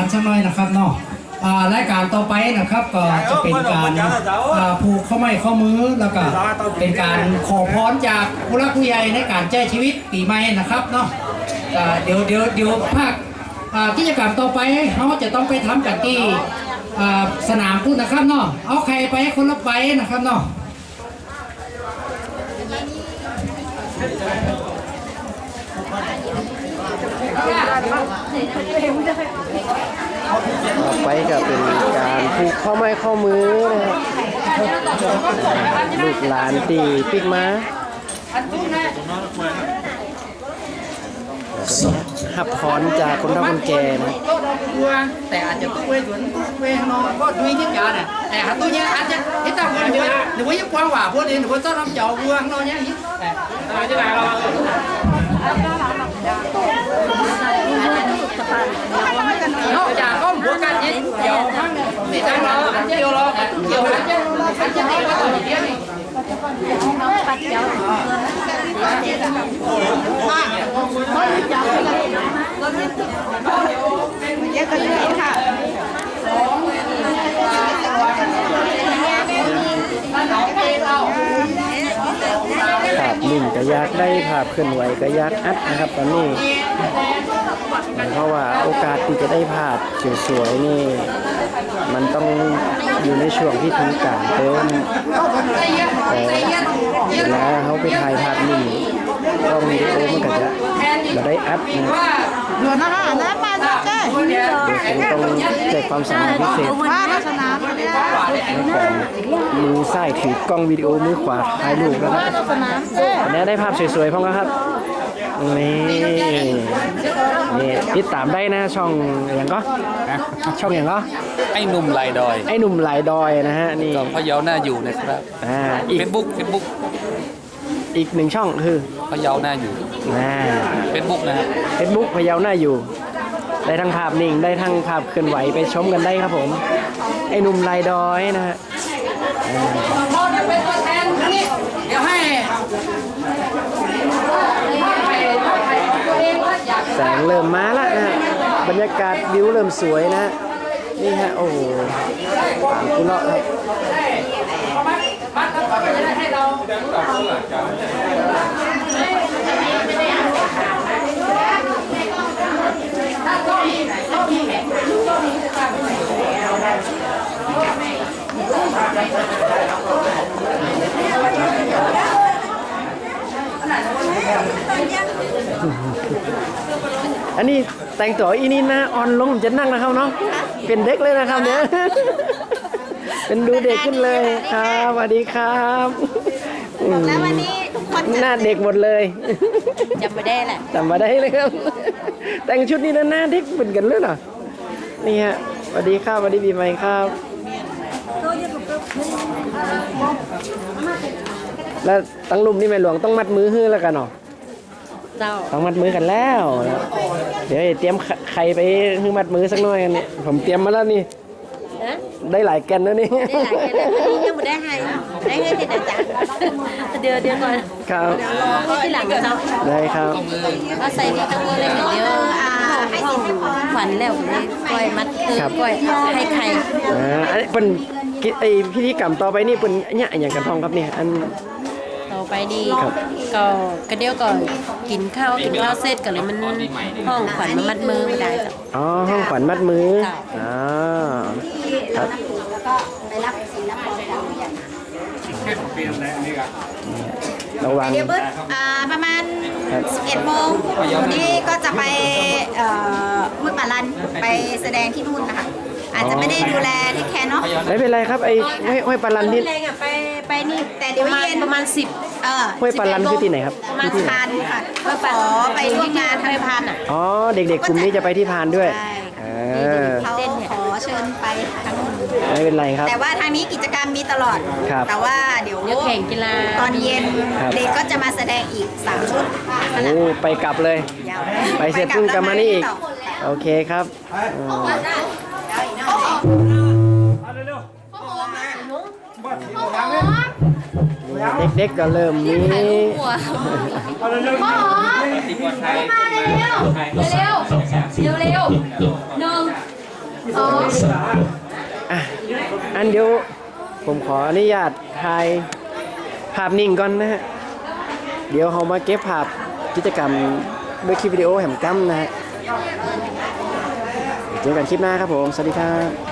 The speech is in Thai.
กันสักหน่อยนะครับเนาะอ่ารายการต่อไปนะครับก็จะเป็นการอ่าผูกข้อไม้ข้อมือแล้วก็เป็นการขอพรจากผู้รักผู้ใหญ่ในการแจ้ชีวิตปีใหม่นะครับเนาะอ่าเดี๋ยวเดี๋ยวเดี๋ยวภาคอ่ากิจกรรมต่อไปเขาจะต้องไปทำกันที่อ่าสนามพูดนะครับเนาะเอาใครไปคนละไปนะครับเนาะต่อไปก็เป็นการผูกข้อไม้ข้อมือนะครับลูกหลานตีปิกมาหับพรจากคนเฒ่าคนแก่นะแต่อาจจะตู้เวสวนตู้เวข้างนอกก็ด้วยที่การเนี่ยแต่หาตู้เนี้ยอาจจะที่ตั้งคนเดียวหรือว่ายังกว้างกว่าพวกนี้หรือว่าต้องทำเจ้าบัวข้างนอกเนี้ยแต่อะไรที่ไหนเรานอกจากก็หัวกัน ภาพนิ่งก็อยากได้ภาพเคลื่อนไหวก็อยากอัดนะครับตอนนี้เพราะว่าโอกาสที่จะได้ภาพสวยๆนี่ มันต้องอยู่ในช่วงที่ถึงการเติมแต่เวลาเขาไปถ่ายภาพนิ่งกล้องวิดีโอมันก็จะมาได้อัดนะว่าหลวงนะคะน้ำมาสักแก้เดี๋ยวเดี๋ยวคงต้องใช้ความสามารถพิเศษว่าลักษณะเนี่ยในการมือซ้ายถือกล้องวิดีโอมือขวาถ่ายรูปนะครับลักษณะเอ้ยอันนี้ได้ภาพสวยๆพ้องแล้วครับ นี่นี่ติดตามได้นะช่องอย่างก็ช่องอย่างก็ไอ้หนุ่มลายดอย ไอ้หนุ่มหลายดอยนะฮะนี่กับพะเยาหน้าอยู่นะครับอ่าอีกเฟซบุ๊กเฟซบุ๊กอีกหนึ่งช่องคือพะเยาหน้าอยู่อ่าเฟซบุ๊กนะครับเฟซบุ๊กพะเยาหน้าอยู่ ได้ทั้งภาพนิ่งได้ทั้งภาพเคลื่อนไหวไปชมกันได้ครับผม ไอ้หนุ่มลายดอยนะฮะ พ่อจะเป็นตัวแทนครั้งนี้เดี๋ยวให้ แสงเริ่มมาแล้วนะฮะบรรยากาศวิวเริ่มสวยนะนี่ฮะโอ้โหผ่านกุเลาะครับ บัตรแล้วก็จะได้ให้เรา อันนี้แต่งตัวอีนี่นะอ่อนลงจะนั่งนะครับเนาะเป็นเด็กเลยนะครับเนี่ยเป็นดูเด็กขึ้นเลยครับสวัสดีครับอืมแล้ววันนี้ทุกคนหน้าเด็กหมดเลยจำไม่ได้แหละจำมาได้เลยครับ แต่งชุดนี้นะหน้าเด็กเหมือนกันเลยเหรอนี่ฮะสวัสดีครับสวัสดีปีใหม่ครับ แล้วตั้งลุมนี่แม่หลวงต้องมัดมือฮื้อแล้วกันเนาะเจ้าต้องมัดมือกันแล้วนะเดี๋ยวเตรียมไข่ไปฮื้อมัดมือสักหน่อยกันเนี่ยผมเตรียมมาแล้วนี่นะได้หลายแกนแล้วนี่ได้หลายแค่ไหนยังไม่ได้ให้ได้ให้ที่เดียวจ้ะเดี๋ยวเดี๋ยวก่อนครับให้ที่หลังเจ้าได้ครับเอาใส่นี่ทั้งหมดเลยเดี๋ยวอ่าให้สิให้พอฝันแล้วเลยปล่อยมัดคือปล่อยให้ใครอ่าอันนี้เป็นกิไอพิธีกรรมต่อไปนี่เป็นเนี่ยอหย่างกันทองครับเนี่ยอันต่อ ไปดีครับก็กระเดียวก่อนกินข้าวกินข้าวเสร็จก็เลยมันห้องขวัญมันมัดมือไม่ได้จ้ะอ๋อห้องขวัญมัดมือค่ะอ๋อครับระวังเดี๋ยวเบิร์ดอ่าประมาณครับ11 โมงนี่ก็จะไปเอ่อมืดป่าลันไปแสดงที่นู่นนะคะ อาจจะไม่ได้ดูแลที่แคนเนาะไม่เป็นไรครับไอ้ห้วยห้วยปลาลันที่ แรงอะไปไปนี่แต่เดี๋ยวประมาณเย็นประมาณสิบเออห้วยปลาลันคือที่ไหนครับมาที่ที่ไหนทานค่ะก็ขอไปร่วมงานทางพานอะ อ๋อเด็กๆกลุ่มนี้จะไปที่พานด้วยใช่เออเขาขอเชิญไปทางนู้นไม่เป็นไรครับ แต่ว่าทางนี้กิจกรรมมีตลอด ครับ แต่ว่าเดี๋ยวเดี๋ยวแข่งกีฬา ตอนเย็นครับ เด็กก็จะมาแสดงอีกสามชุดนั่นแหละโอ้ไปกลับเลย ยาวไปเสร็จลับพึ่งกลับมานี่อีกต่โอเคครับอื มเด็กๆก็เริ่มมีมาเร็วเร็วเร็วเร็วหนึ่งอะอันเดียวผมขออนุญาตถ่ายภาพนิ่งก่อนนะฮะ เดี๋ยวเรามาเก็บภาพกิจกรรมด้วยคลิปวิดีโอแห่มกั้มนะฮะ เจอกันคลิปหน้าครับผม สวัสดีครับ